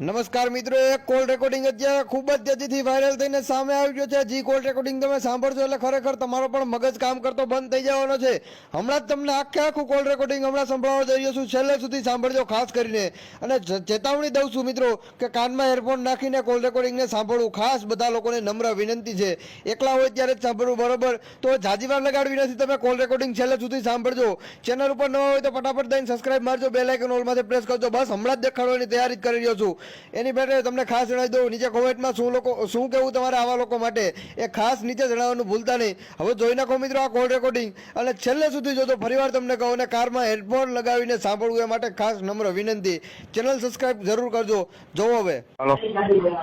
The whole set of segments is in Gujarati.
નમસ્કાર મિત્રો, એક કોલ રેકોર્ડિંગ અત્યારે ખૂબ જ તેજીથી વાયરલ થઈને સામે આવી ગયો છે. જી કોલ રેકોર્ડિંગ તમે સાંભળશો એટલે ખરેખર તમારો પણ મગજ કામ કરતો બંધ થઈ જવાનો છે. હમણાં જ તમને આખે આખું કોલ રેકોર્ડિંગ હમણાં સંભળાવવા જઈ રહ્યો છું. છેલ્લે સુધી સાંભળજો, ખાસ કરીને. અને ચેતવણી દઉં છું મિત્રો કે કાનમાં એરફોન નાખીને કોલ રેકોર્ડિંગને સાંભળવું ખાસ બધા લોકોને નમ્ર વિનંતી છે. એકલા હોય ત્યારે જ સાંભળવું બરોબર. તો જાજી વાર લગાડવી નથી, તમે કોલ રેકોર્ડિંગ છેલ્લે સુધી સાંભળજો. ચેનલ ઉપર નવા હોય તો ફટાફટ દઈને સબસ્ક્રાઇબ મારજો. બે લાઇકન ઓલમાંથી પ્રેસ કરજો. બસ હમણાં જ દેખાડવાની તૈયારી જ કરી રહ્યો છું. એની માટે તમને ખાસ જણાવી દઉં નીચે કોમેન્ટમાં શું લોકો શું કેવું તમારે આવા લોકો માટે? એ ખાસ નીચે જણાવવાનું ભૂલતા નહીં. હવે જોઈ નાખો મિત્રો આ કોલ રેકોર્ડિંગ અને છેલ્લે સુધી જોજો ફરીવાર તમને કહું અને કારમાં હેડફોન લગાવીને સાંભળવું એ માટે ખાસ નમ્ર વિનંતી. ચેનલ સબસ્ક્રાઇબ જરૂર કરજો. જોવો હવે. હેલો.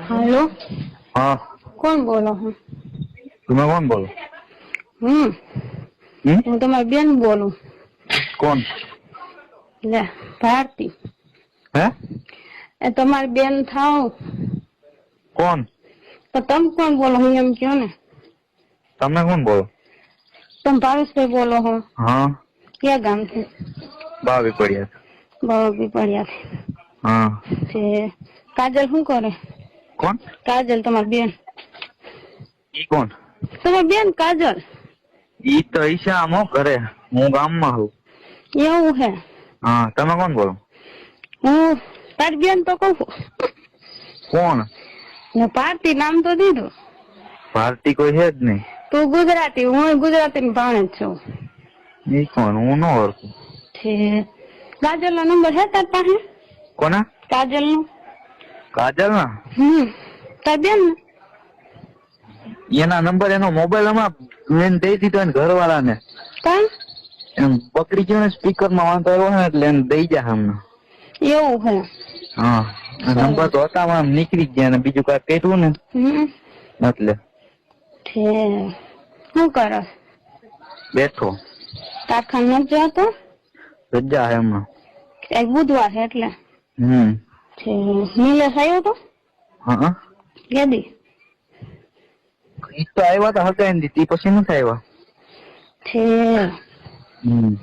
હાલો. હા. કોણ બોલો હું? તમે કોણ બોલો? હમ. હમ? હું તમારી બેન બોલું. કોણ? લે ભારતી. હે? એ તમારી બેન થાવ. કોણ? તો તમે કોણ બોલો? હું એમ કયો ને. તમે કોણ બોલો? તમે ભાવેશભાઈ બોલો હો. હા. ક્યાં ગામથી બાવી પડ્યા બરોબર પડ્યા હા. કાજલ શું કરે? કોણ? કાજલ તમારી બેન. ઈ કોણ? તમારી બેન કાજલ. ઈ તો ઈશા કરે હો હું ગામમાં છું એવું હે. હા તમે કોણ બોલો? હું તારી બેન તો કહું કોણ? ને ભારતી નામ તો દીધું. ભારતી કોઈ છે જ નહીં. તું ગુજરાતી હું ગુજરાતી ની ભાણે જ છું. એ કોણ? હું નો ઓળખું. છે કાજલ નો નંબર છે તાર પાસે? કોના? કાજલ નો કાજલ ના હમ. તાર બેન? એના નંબર એનો મોબાઈલ અમાર લઈને દઈ દીધો એને ઘરવાળાને. કા એમ પકડી ગયો ને સ્પીકરમાં વાંધો આવ્યો ને એટલે એને દઈ જા હમણાં. એવું હે. હા નંબર તો હતા આમ નીકળી ગયા ને બીજું કાંઈ કર્યું ને? એટલે. છે. શું કરો? બેઠો. કારખાને નથી તો રજા હે હમણાં. એક બુધવાર છે એટલે? હમ. છે. નિલેશ આવ્યો તો? હા. કેદી? ઈ તો આવ્યા તા હગાઈ દીધી પછી નથી આવ્યા. છે. હમ.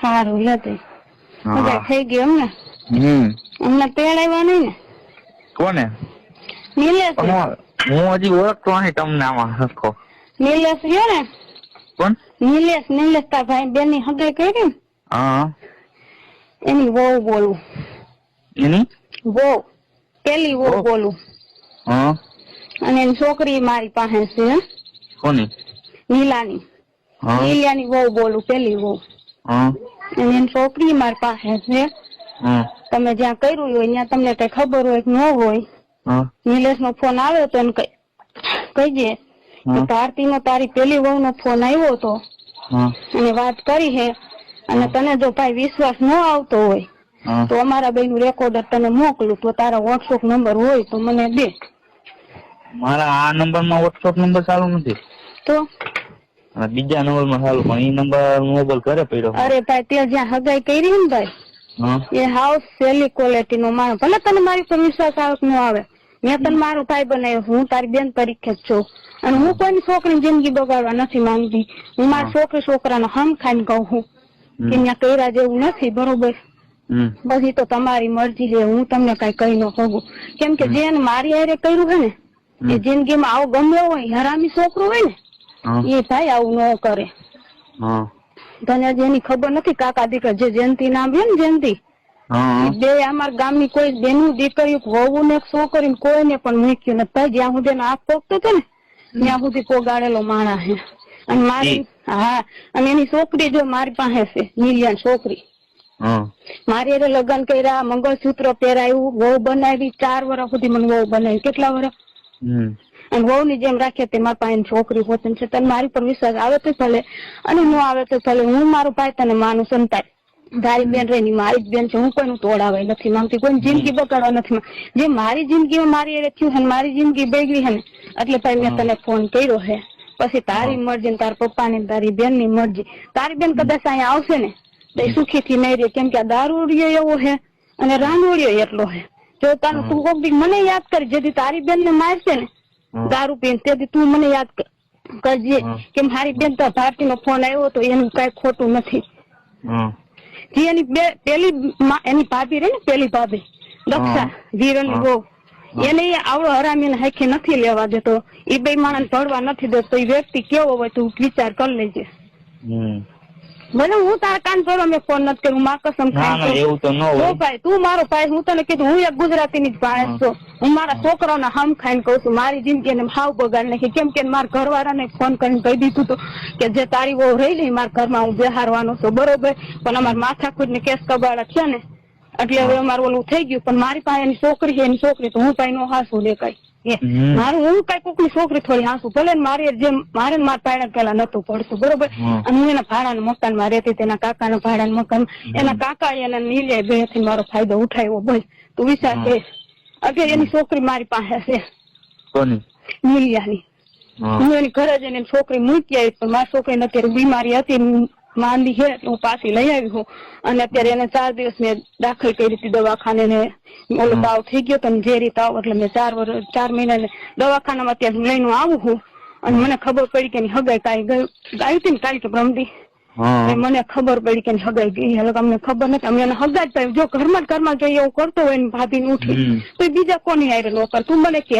સારું લેતી તે. થઈ ગયું એમ ને? હમ. તેડ આવ્યા નહીં ને? કોને? નિલેશ હું હજી ઓળખતો નહીં તમને આમાં હરખો. નિલેશ ગયો ને? કોણ? નિલેશ નિલેશ તાર ભાઈ બેનની હગાઈ કરી ને? હા. એની વહુ બોલું. એની? વહુ. પેલી વહુ? બોલું. હા. અને એની છોકરી મારી પાસે છે કોની? નીલાની. નીલાની વહુ બોલું પેલી વહુ. હા. અને એની છોકરી મારી પાસે છે. તમે જ્યાં કર્યું હોય ત્યાં તમને કઈ ખબર હોય કે ન હોય. નિલેશ નો ફોન આવ્યો તો એને કઈ કહીજે કે ભારતી નો તારી પેલી વહુ નો ફોન આવ્યો હતો. અને વાત કરી હે. અને તને જો ભાઈ વિશ્વાસ ન આવતો હોય તો અમારા બેનનું રેકોર્ડર તને મોકલું તો તારા વોટ્સઅપ નંબર હોય તો મને દે. મારા આ નંબરમાં વોટ્સઅપ નંબર ચાલુ નથી. તો? બીજા નંબરમાં ચાલુ પણ એ નંબર મોબાઈલ ઘરે પડ્યો. અરે ભાઈ તે જ્યાં હગાઈ કરી ને ભાઈ એ હાવ સેલી ક્વોલિટી નો માણસ. ભલે તને મારી પર વિશ્વાસ આવે ન આવે. મેં તને મારો ભાઈ બનાવ્યો. હું તારી બેન તરીકે જ છું. અને હું કોઈની છોકરીની જિંદગી બગાડવા નથી માંગતી. હું મારા છોકરી છોકરાનો હમ ખાઈને કહું છું કે ત્યાં કર્યા જેવું નથી બરોબર? પછી તો તમારી મરજી છે. હું તમને કઈ કહી ન શકું. કેમ કે જેને મારી હારે કર્યું છે ને એ. જિંદગીમાં આવું ગમ્યો હોય હરામી છોકરો હોય ને એ ભાઈ આવું ન કરે. હા એની ખબર નથી કાકા દીકરા જે જયંતિ નામ છે ને જયંતિ બે અમારા ગામની કોઈ બેનું દીકરી વહુ ને છોકરી કોઈને પણ મૂક્યું નથી. જ્યાં સુધી એનો પોગતો હતો ને ત્યાં સુધી પોગાડેલો માણસ હે અને મારી હા અને એની છોકરી જો મારી પાસે છે નીલિયાન છોકરી. મારી એને લગ્ન કર્યા મંગળસૂત્ર પહેરાયું વહુ બનાવી ચાર વર્ષ સુધી મને વહુ બનાવી. કેટલા વર્ષ અને વહુ ની જેમ રાખે તે મારા પાસે છોકરી પોતે છે તને મારી પર વિશ્વાસ આવે તો ભલે અને ન આવે તો ભલે હું મારું ભાઈ તને માનું સંતાય તારી બેન રહી મારી જ બેન છે હું કોઈનું તોડાવાય નથી માંગતી કોઈ જિંદગી બગાડવા નથી જે મારી જિંદગીમાં મારી હારે થયું છે મારી જિંદગી બગડી છે ને એટલે ભાઈ મેં તને ફોન કર્યો છે પછી તારી મરજી તાર પપ્પા ને તારી બેનની મરજી. તારી બેન કદાચ અહીંયા આવશે ને તો સુખી થી નહીં રે કેમ કે આ દારૂડિયો એવો છે અને રાંડોડિયો એટલો હે. જો તારું તું કોક મને યાદ કરી જેથી તારી બેન ને મારશે ને હા. દારૂ પીને તેથી તું મને યાદ કરજે કે મારી બેન તો ભારતી નો ફોન આવ્યો તો એનું કઈ ખોટું નથી. જે એની બે પેલી મા- એની ભાભી રહી ને પેલી ભાભી દક્ષા વીરન. બહુ એને આવડો હરામીને હાખી નથી લેવા દેતો. એ બે માણસ ભરવા નથી દેતો. એ વ્યક્તિ કેવો હોય તું વિચાર કરી લેજે. ભલે હું તારા કાન પર મેં ફોન નથી કર્યો માં કસમ ના એવું તો ન હોય. ભાઈ તું મારો ભાઈ હું તને કીધું હું એક ગુજરાતી ની જ ભાઈ છું. હું. મારા છોકરાઓને હમ ખાઈને કહું છું મારી જિંદગી ને હાવ બગાડ નાખી. કેમ કે મારા ઘરવાળાને ફોન કરીને કહી દીધું હતું કે જે તારી વહુ રહી લઈ મારા ઘરમાં હું બેહારવાનો છું બરોબર? પણ અમારા માથાકૂટ ને કેસ કબાડા છે ને એટલે હવે અમારું ઓલું થઈ ગયું પણ મારી પાસે એની છોકરી છે એની છોકરી તો હું કઈ નો હાસું લે કઈ. મારું હું કઈ કોકની છોકરી થોડી હાંસુ ભલે મારે મારી જેમ મારે મારા પાયડા પેલા નતું પડતું બરોબર. અને હું એના ભાડાના મકાનમાં રહેતી તેના કાકાના ભાડાના મકાન એના કાકા એના નીલે બેથી મારો ફાયદો ઉઠાવ્યો બસ તું વિચાર. કે અત્યારે એની છોકરી મારી પાસે છે નીલિયાની. હું. એની ઘરે જઈને એની છોકરી મૂકી આવી પણ મારી છોકરીને અત્યારે બીમારી હતી માંદી છે હું પાછી લઈ આવી હું અને અત્યારે એને ચાર દિવસ મેં દાખલ કરી હતી દવાખાને ને ઓલો તાવ થઈ ગયો તમે ઝેરી તાવ એટલે મેં ચાર વર્ષ ચાર મહિના દવાખાનામાં અત્યારે લઈને આવું હું અને મને ખબર પડી કે હગાઈ કાંઈ ગયું આવી હતી ને કાંઈ તો બ્રહ્મદી. મને ખબર પડી કે હગાઈ ગઈ. હવે અમને ખબર નથી અમે એને હગા જ જો ઘરમાં ઘરમાં જો એવું કરતો હોય ને ભાભી ઉઠી તો બીજા કોની હારે નો કર? તું મને કે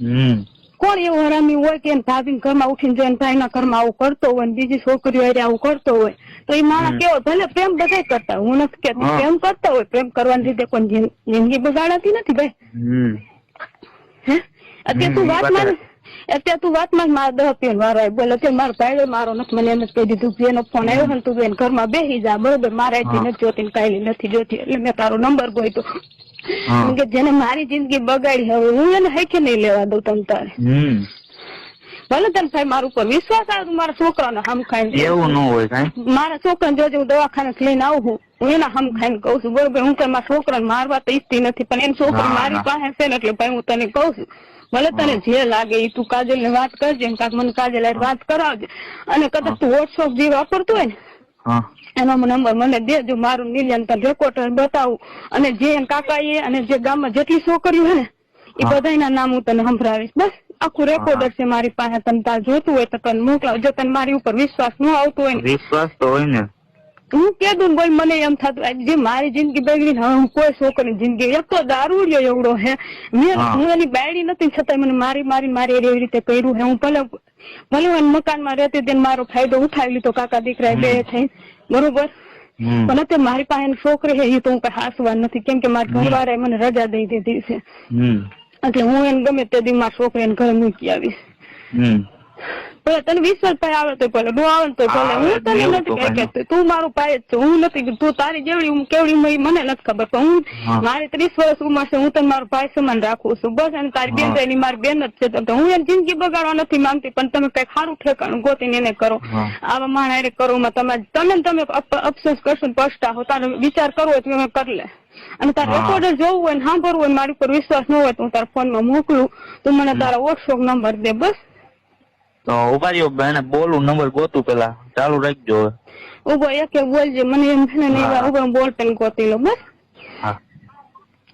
હમ. કોણ એવું હરામી હોય કે ભાભી ઘરમાં ઉઠીને જઈને ભાઈના ઘરમાં આવું કરતો હોય ને બીજી છોકરીઓ હારે આવું કરતો હોય તો એ માણસ કેવો ભલે પ્રેમ બધા કરતા હું નથી કે પ્રેમ કરતા હોય પ્રેમ કરવાની રીતે કોઈ જિંદગી બગાડાતી નથી ભાઈ. હે? અત્યારે તું વાત વાત અત્યારે તું વાતમાં મારા દહ પીને વારો આવ્યો બોલે અત્યારે મારો ભાઈ મારો નથી મને એમ જ કહી દીધું કે એનો ફોન આવ્યો ને તું બેન ઘરમાં બેસી જા બરોબર? મારે નથી જોતી કાંઈ નથી જોતી એટલે મેં તારો નંબર ગોઈતો. હા. કે જેને મારી જિંદગી બગાડી હવે હું એને હેઠે નહીં લેવા દઉં તમ તારે. ભલે તને સાહેબ મારું ઉપર વિશ્વાસ આવે મારા છોકરાને હમ ખાઈને એવું ન હોય કાંઈ. મારા છોકરાને જોજે હું દવાખાને લઈને આવું છું. હું એના હમ ખાઈને કહું છું બરોબર હું કઈ મારા છોકરાને મારવા તો ઈચ્છતી નથી પણ એમ છોકરો મારી પાસે છે ને એટલે ભાઈ હું તને કહું છું. ભલે તને જે લાગે એ તું કાજલ ને વાત કરજે કાંક મને કાજલ વાત કરાવજે. અને કદાચ તું વોટ્સઅપ જે વાપરતું હોય ને એનો નંબર મને દેજો મારું નિર્યાન તને રેકોર્ડર બતાવું. અને જે કાકા એ અને જે ગામમાં જેટલી છોકરીઓ હે ને એ. બધાના નામ હું તને સંભળાવીશ. બસ આખું રેકોર્ડર છે મારી પાસે. તને તાર જોતું હોય તો તને મોકલાવ. જો તને મારી ઉપર વિશ્વાસ ન આવતો હોય વિશ્વાસ તો હોય ને. હું કે દઉં ભાઈ મને એમ થતું જે મારી જિંદગી બગડી ને હવે હું કોઈ છોકરીની જિંદગી એક તો દારૂડિયો એવડો હે. મેં હા. એની બાયડી નથી છતાં મને મારી મારી મારી એવી રીતે કર્યું હે. હું ભલે ભલે હું મકાનમાં રહેતી તેને મારો ફાયદો ઉઠાવી લીધો કાકા દીકરા બે થઈ. બરોબર? અને તે અત્યારે મારી પાસે છોકરી છે એ તો હું કઈ હાસવા નથી. કેમ કે મારા ઘરવાળાએ મને રજા દઈ દીધી છે. એટલે હું એને ગમે તે દી મારી છોકરીને ઘરે મૂકી આવીશ. ભલે તને વિશ્વાસ ભાઈ આવડતો ભલે નો આવડતો ભલે. હું તને નથી તો કહેતી. મારું ભાઈ જ છે. હું નથી તું તારી જેવડી હું કેવડી મને નથી ખબર. પણ હું મારી ત્રીસ વર્ષ ઉંમર છે. હું તને મારો ભાઈ સમાન રાખું છું. બસ અને તારી બેન છે એની મારી બેન જ છે. તો હું એની જિંદગી બગાડવા નથી માંગતી પણ તમે કઈ સારું ઠેકાણું ગોતીને એને કરો. આવા માણા કરો. તમે તમે તમે અફસોસ કરશો પછતાવો તારે વિચાર કરવો તો તમે કરી લે. અને તારે. રેકોર્ડર જોવું હોય ને સાંભળવું હોય મારી ઉપર વિશ્વાસ ન હોય તો હું તારા ફોનમાં મોકલું. તું મને તારા વોટ્સઅપ નંબર દે. બસ. તો ઊભા રહ્યો એને બોલું નંબર ગોતું પેલા. ચાલુ રાખજો હવે. ઊભો એક એક બોલજે મને એમ છે ને ઊભો બોલ પેન ગોતી લો બસ. હા.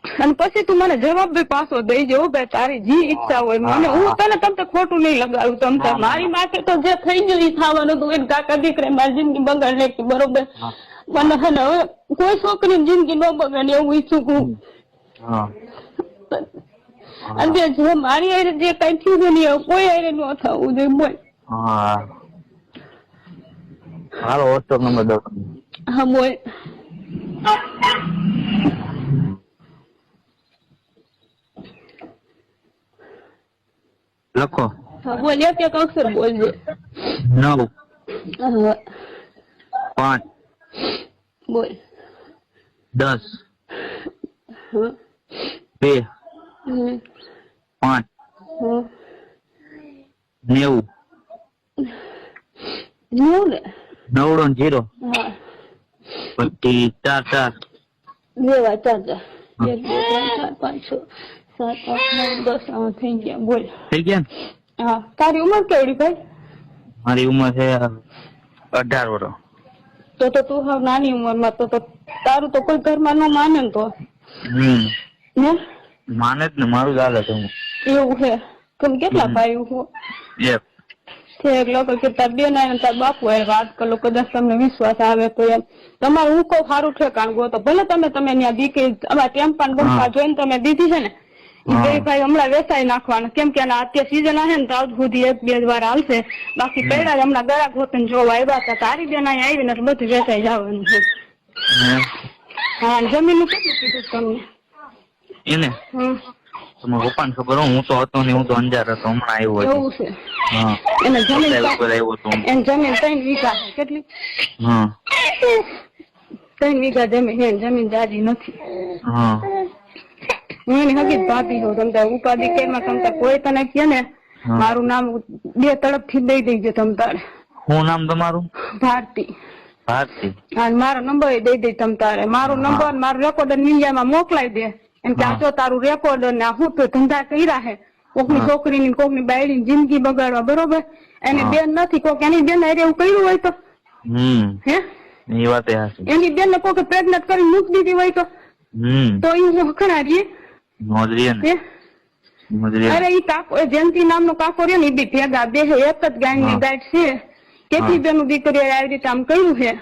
અને પછી તું મને જવાબ બી પાછો દઈજો બે તારી જે ઈચ્છા હોય મને. હું તને તમને ખોટું નહીં લગાડું તમને મારી માટે તો જે થઈ ગયું ઈ થવાનું હતું એને કાકા દીકરા મારી જિંદગી બગાડ નાખી બરોબર? મને હે ને કોઈ છોકરીની જિંદગી ન બગાડે એવું ઈચ્છું છું હા. અને જે મારી હારે જે કઈ થયું ને કોઈ હારે ન થવું જોઈએ બોલ. હા. હાલો વોટ્સઅપ નંબર દો હા બોલ. લખો. હા બોલ એક એક અક્ષર બોલજે નવ. પાંચ. બોલ. દસ. બે. પાંચ. નેવું. નેવું ને? નવડો ને જીરો. પછી ચાર ચાર. વાર ચાર ચાર. એક બે ત્રણ ચાર પાંચ છ સાત આઠ નવ દસ થઈ ગયા. બોલ. થઈ ગયા હા. તારી ઉંમર કેવડી ભાઈ? મારી ઉંમર છે અઢાર વર્ષ તો તો તું હાવ નાની ઉંમરમાં તો તો તારું તો કોઈ ઘરમાં ન માને ને તો. હમ. હે માને જ ને મારું હાલે હું. એવું છે? તમે કેટલા ભાઈ હો એક છે લોકો કે તાર બેન અને તાર બાપુ એ વાત કરો કદાચ તમને વિશ્વાસ આવે તો એમ. તમારે હું કહું સારું ઠેકાણ ગો તો ભલે તમે તમે ત્યાં દીકરી અમારા ટેમ્પાન બંપા જોઈને તમે દીધી છે ને બે ભાઈ હમણાં વેચાઈ નાખવાના. કેમ કે આના અત્યારે સીઝન હશે ને તાવ સુધી એક બે વાર હાલશે. બાકી પેલા જ હમણાં ગળા ગોતન જોવા આવ્યા હતા. તારી બેન અહીંયા આવીને બધું વેચાઈ જવાનું છે. હા જમીનનું કેટલું કીધું તમને? એને? તમારા પપ્પાને ખબર હું તો હતો ને હું તો અંજાર હતો હમણાં આવ્યો એવું છે. હા. એને જમીન આવ્યો હતો. એને જમીન ત્રણ વીઘા કેટલી? હા. ત્રણ વીઘા જમીન છે. જમીન જાજી નથી. હા. હું એની જ ભાભી છું તમ ઉપાધિ કેમાં તમ તારે કોઈ તને કે ને મારું નામ બે તડપથી દઈ દેજો તમ તારે. શું નામ તમારું? ભારતી. ભારતી. અને મારો નંબર દઈ દઈ તમ તારે. મારો નંબર મારો રેકોર્ડર મીડિયામાં મોકલાઈ દે. એમ કે આ જો તારું રેકોર્ડ ને હું તો ધંધા કર્યા હે. કોકની. છોકરીની કોકની બાયડીની જિંદગી બગાડવા બરોબર? એની બેન નથી કોક એની બેન હારે એવું કર્યું હોય તો? હે? એ વાત એની બેન ને કોકે પ્રેગ્નન્ટ કરી મૂક દીધી હોય તો? તો એ હું હખણા રહીએ મોજરીએ અરે ઈ કાકો એ જયંતિ નામનો કાકો રહ્યો ને ઈ બી ભેગા બે એક જ ગાંગની ગાય છે. કેટલી. બેનું દીકરીઓ આવી રીતે આમ કર્યું છે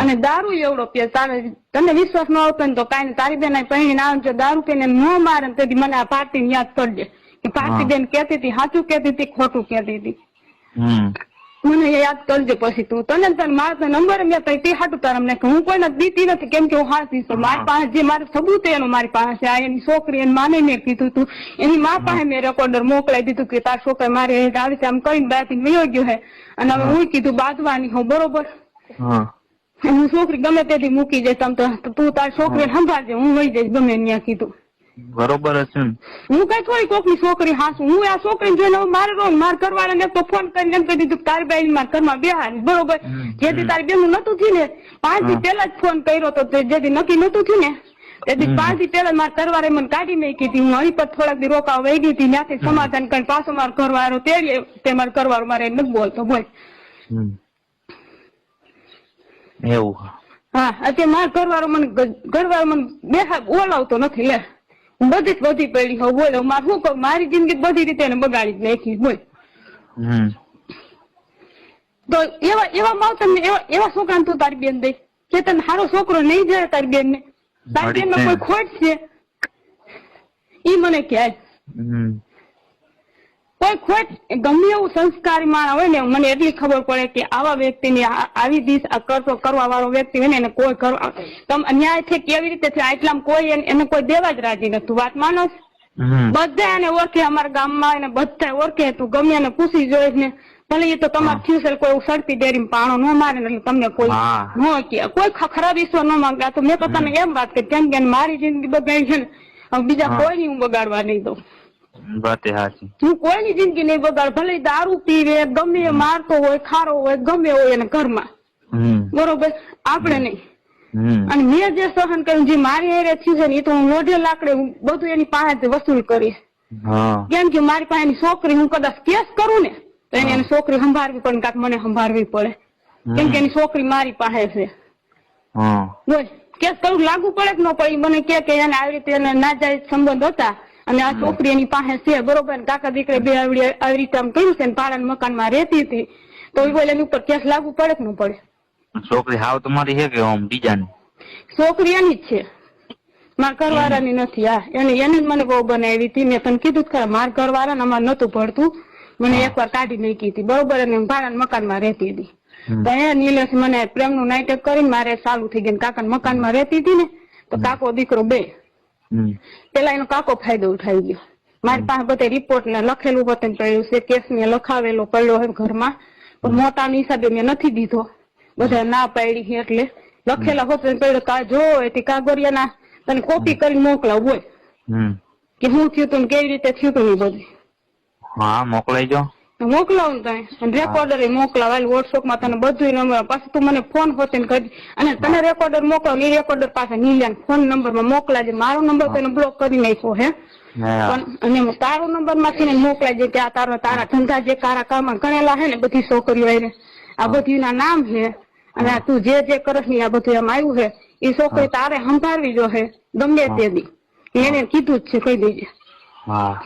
અને દારૂ એવડો પીએ તારે તને વિશ્વાસ ન આવતો ને તો કાંઈ તારી બેન આવે ને દારૂ પીને ન મારે ને તેથી મને આ પાર્ટી યાદ કરજે. કે પાર્ટી બેન કેતી હતી સાચું કેતી હતી ખોટું કેતી હતી? મને યાદ કરજે પછી તું. તને તને મારો નંબર મેં તઈ તે હાટું તારા મને હું કોઈને દીતી નથી. કેમ કે હું હાથી છું મારી પાસે જે મારે સબૂત એનું મારી પાસે છે. આ એની છોકરી એની માને મેં કીધું તું. એની મા પાસે મેં રેકોર્ડર મોકલાઈ દીધું કે તાર છોકરા મારે આવી રીતે આમ કરીને બાકી વયો ગયો હે. અને હવે હું કીધું બાંધવાની હું બરોબર. હા. હું છોકરી ગમે તેથી મૂકી જઈશ આમ તો તો તારી છોકરી સંભાળજે હું વહી જઈશ ગમે ત્યાં કીધું. બરોબર હશે છે હું કઈ થોડી કોકની છોકરી હાસું હું આ છોકરી જોઈને મારે રોજ માર કરવાને તો ફોન કરીને એમ કહી દીધું તારી બેન માર ઘરમાં બેહાર બરોબર? જેથી. તારી બેન નતું થયું ને પાંચથી પેલા જ ફોન કર્યો તો જેથી નક્કી નતું થયું ને તેથી હમ. પાંચથી પેલા મારા ઘરવાળે મને કાઢી મેં કીધી હું અહીં પર થોડાક દી રોકાવ વહી ગઈ હતી ત્યાંથી સમાધાન કરીને પાછો મારો ઘરવાળો તે મારો ઘરવાળો મારે નથી બોલતો બોલ. એવું હા. અત્યારે મારા ઘરવાળો મને ઘરવાળો મને બેહા બોલાવતો નથી લે. બધી જ બધી પડી હોઉં બોલે મારે શું કહું? મારી જિંદગી બધી રીતે એને બગાડી જ નાખી બોલ. તો એવા એવા માવતર ને એવા એવા છોકરાને તું તારી બેન દઈ કે તને સારો છોકરો નહીં જાય તારી બેન ને તારી બેન કોઈ ખોટ છે? ઈ મને કહે. હમ. કોઈ ખોટ ગમે એવું સંસ્કારી માણસ હોય ને મને એટલી ખબર પડે કે આવા વ્યક્તિને આવી દિશ કરતો કરવા વાળો વ્યક્તિ હોય ને એને કોઈ કરવા ન્યાય છે કેવી રીતે છે આટલા કોઈ એને- કોઈ દેવા જ રાજી નથી. વાત માનો બધા એને ઓળખે અમારા ગામમાં એને બધા ઓળખે તું ગમે એને પૂછી જોઈશ ને ભલે એ તો તમારે. થયું કોઈ સરતી સડતી ડેરી પાણો ન મારે એટલે તમને કોઈ. ન કે. કોઈ ખરાબ ઈશ્વર ન માંગે. તો મેં તો તને એમ વાત કરી કેમ કે મારી જિંદગી બગાડી છે ને બીજા કોઈ હું બગાડવા નહીં દઉં. વાત હાચી. હું કોઈની જિંદગી નહીં બગાડ ભલે દારૂ પીવે ગમે મારતો હોય ખારો હોય ગમે હોય એને ઘરમાં. બરોબર? આપણે નહીં. અને મેં જે સહન કર્યું જે મારી હારે થયું છે ને એ તો હું મોઢે લાકડે બધું એની પાસે વસૂલ કરીશ. કેમ કે મારી પાસે છોકરી હું કદાચ કેસ કરું ને તો એને એની છોકરી સંભાળવી પડે કાંક મને સંભાળવી પડે. કેમ કે એની છોકરી મારી પાસે છે. બોલ કેસ કરું લાગુ પડે કે ન પડે મને કે કે એને આવી રીતે એને નાજાયજ સંબંધ હતા. અને આ છોકરી એની પાસે છે બરોબર? કાકા દીકરી બે આવી આવી રીતે આમ કર્યું છે ને ભાડાના મકાનમાં રહેતી હતી. તો એ બોલે એની ઉપર કેસ લાગુ પડે કે ન પડે? છોકરી હાવ તમારી છે કે આમ બીજાની? છોકરી એની જ છે. મારા ઘરવાળાની નથી આ એને એને જ મને બહુ બનાવી હતી. મેં તને કીધું ખરા મારા ઘરવાળાને અમારે નતું ભરતું મને એકવાર કાઢી નાખી હતી બરોબર? અને મકાન મકાનમાં રહેતી હતી. તો એ નીલેશ મને પ્રેમનું નાટક કરીને મારે ચાલુ થઈ ગયું કાકા મકાનમાં રહેતી હતી ને તો કાકો દીકરો બે. પેલા એનો કાકો ફાયદો ઉઠાઈ ગયો. મારી પાસે બધે રિપોર્ટ ને લખેલું વતન પડ્યું છે કેસ ને લખાવેલો પડ્યો હોય ઘરમાં. પણ મોટાના હિસાબે મેં નથી દીધો. બધા ના પાડી એટલે. લખેલા વતન પડ્યો કા જો એથી કાગળિયાના તને કોપી કરી મોકલાવ હોય. કે શું થયું તું કેવી રીતે થયું તું બધું. હા મોકલાઈ જો મોકલાવ તને રેકોર્ડર મોકલાવ. હાલમાં તને બધું નંબર પાછું તું મને ફોન હોતે ને કરી અને તને રેકોર્ડર મોકલાવ એ રેકોર્ડર પાસે નીલ્યા ફોન નંબરમાં મોકલાજે. મારો નંબર તને બ્લોક કરી નાખ્યો હે. પણ અને તારો નંબરમાંથી ને મોકલાય કે આ તારો તારા ધંધા જે કારા કામ ગણેલા હે ને બધી છોકરીઓ. આ બધી ના નામ છે અને આ તું જે જે કરસ ને આ બધું એમ આવ્યું છે એ છોકરી તારે સંભાળવી જો હે. ગમે તે દી. એને કીધું જ છે કહી દેજે. હા.